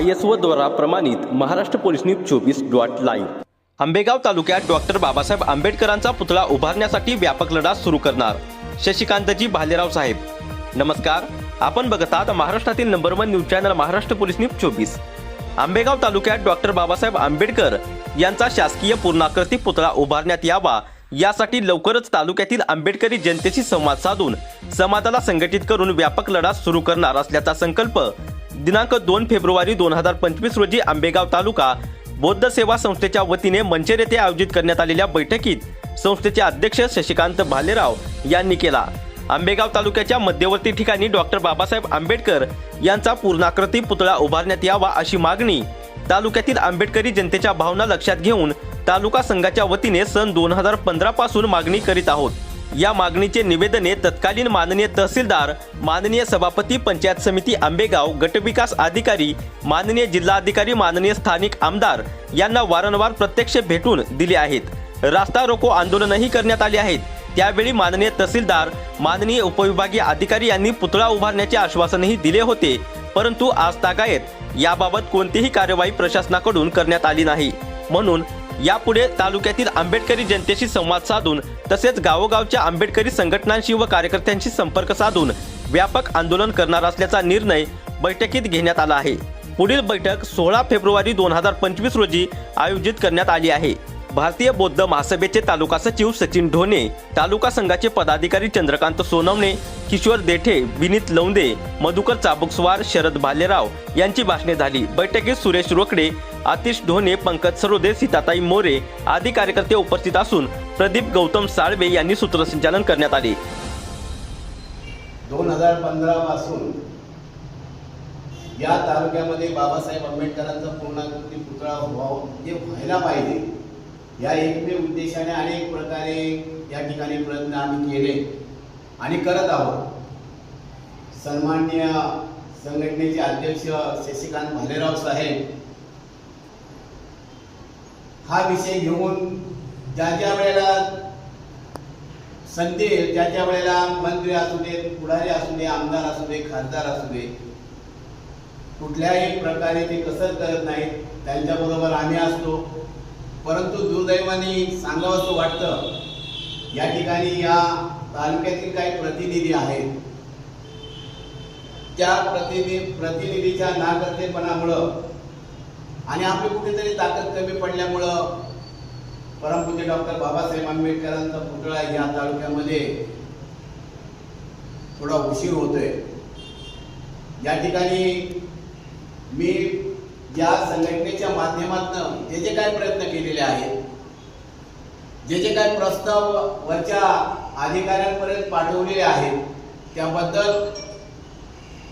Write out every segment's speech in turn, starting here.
I S O द्वारा प्रमाणित Maharashtra police news चोवीस डॉट लाईव्ह. आंबेगाव तालुक्यात डॉक्टर बाबासाहेब आंबेडकरांचा पुतळा उभारण्यासाठी व्यापक लढा सुरू करणार शशिकांतजी भालेराव साहेब. नमस्कार आपण बघत आहात महाराष्ट्रातील number one news channel Maharashtra police news चोवीस. आंबेगाव तालुक्यात डॉक्टर बाबासाहेब आंबेडकर यांचा शासकीय पूर्णाकृती पुतळा उभारण्यात यावा यासाठी लवकरच तालुक्यातील आंबेडकरी जनतेशी संवाद साधून समाजाला संघटित करून व्यापक लढा सुरू करणार असल्याचा संकल्प दिनांक दोन फेब्रुवारी दोन हजार पंचवीस रोजी आंबेगाव तालुका बौद्ध सेवा संस्थेच्या वतीने मंचेर येथे आयोजित करण्यात आलेल्या बैठकीत संस्थेचे अध्यक्ष शशिकांत भालेराव यांनी केला. आंबेगाव तालुक्याच्या मध्यवर्ती ठिकाणी डॉक्टर बाबासाहेब आंबेडकर यांचा पूर्णाकृती पुतळा उभारण्यात यावा अशी मागणी तालुक्यातील आंबेडकरी जनतेच्या भावना लक्षात घेऊन तालुका संघाच्या वतीने सन दोन हजार पंधरा पासून मागणी करीत आहोत. या मागणीचे निवेदने तत्कालीन माननीय तहसीलदार माननीय सभापती पंचायत समिती आंबेगाव गटविकास अधिकारी माननीय जिल्हाधिकारी माननीय स्थानिक आमदार यांना वारंवार प्रत्यक्ष भेटून दिले आहेत. रास्ता रोको आंदोलनही करण्यात आले आहेत. त्यावेळी माननीय तहसीलदार माननीय उपविभागीय अधिकारी यांनी पुतळा उभारण्याचे आश्वासनही दिले होते. परंतु आज तागायत याबाबत कोणतीही कार्यवाही प्रशासनाकडून करण्यात आली नाही. म्हणून यापुढे तालुक्यातील आंबेडकरी जनतेशी संवाद साधून तसेच गावोगावच्या आंबेडकरी संघटनांशी व कार्यकर्त्यांशी संपर्क साधून व्यापक आंदोलन करणार असल्याचा निर्णय बैठकीत घेण्यात आला आहे. पुढील बैठक सोळा फेब्रुवारी दोन हजार पंचवीस रोजी आयोजित करण्यात आली आहे. भारतीय बौद्ध महासभेचे तालुका सचिव सचिन ढोणे तालुका संघाचे पदाधिकारी चंद्रकांत सोनवणे किशोर देठे विनीत लौंदे मधुकर चाबुकस्वार शरद भालेराव यांची भाषणे झाली. बैठकीत सुरेश रोकडे आतिश ढोणे पंकज सरोदे सीताताई मोरे आदी कार्यकर्ते उपस्थित असून प्रदीप गौतम साळवे यांनी सूत्रसंचालन करण्यात आले. दोन हजार पंधरा पासून या तालुक्यामध्ये बाबासाहेब आंबेडकरांचा पूर्णाकृती पुतळा व्हावं जे व्हायला पाहिजे. या एकमेव उद्देशाने अनेक प्रकारे या ठिकाणी प्रयत्न आम्ही केले आणि करत आहोत. सन्मान्य संघटनेचे अध्यक्ष शशिकांत भालेराव साहेब हा विषय घेऊन ज्या ज्या वेळेला संधी ज्या ज्या वेळेला मंत्री असू दे पुढारी असू दे आमदार असू दे खासदार असू दे कुठल्याही प्रकारे ते कसर करत नाहीत. त्यांच्याबरोबर आम्ही असतो. परंतु दुर्दैवाने सांगावंसं वाटतं या ठिकाणी या तालुक्यातील काही प्रतिनिधी आहेत. त्या प्रतिनिधी प्रतिनिधीच्या नाकर्तेपणामुळं आणि आपली कुठेतरी ताकद कमी पडल्यामुळं परमपूज्य डॉक्टर बाबासाहेब आंबेडकरांचा पुतळा या तालुक्यामध्ये थोडा उशीर होतोय. या ठिकाणी मी या संघटनेच्या माध्यमातून जे जे काय प्रयत्न केलेले आहेत जे जे काय प्रस्ताव वरच्या अधिकाऱ्यांपर्यंत पाठवलेले आहेत त्याबद्दल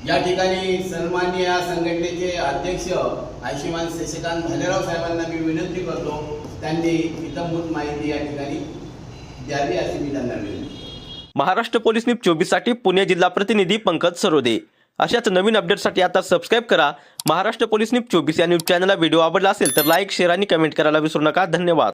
या ठिकाणी सन्मान्य या संघटनेचे अध्यक्ष आयुष्यमान शशिकांत भालेराव साहेबांना मी विनंती करतो त्यांनी इतंभूत माहिती या ठिकाणी द्यावी अशी मी त्यांना विनंती महाराष्ट्र पोलीस न्यूज चोवीससाठी पुणे जिल्हा प्रतिनिधी पंकज सरोदे. अशाच नवीन अपडेटसाठी आता सबस्क्राईब करा. महाराष्ट्र पोलीस न्यूज चोवीस या न्यूज चॅनलला व्हिडिओ आवडला असेल तर लाईक शेअर आणि कमेंट करायला विसरू नका. धन्यवाद.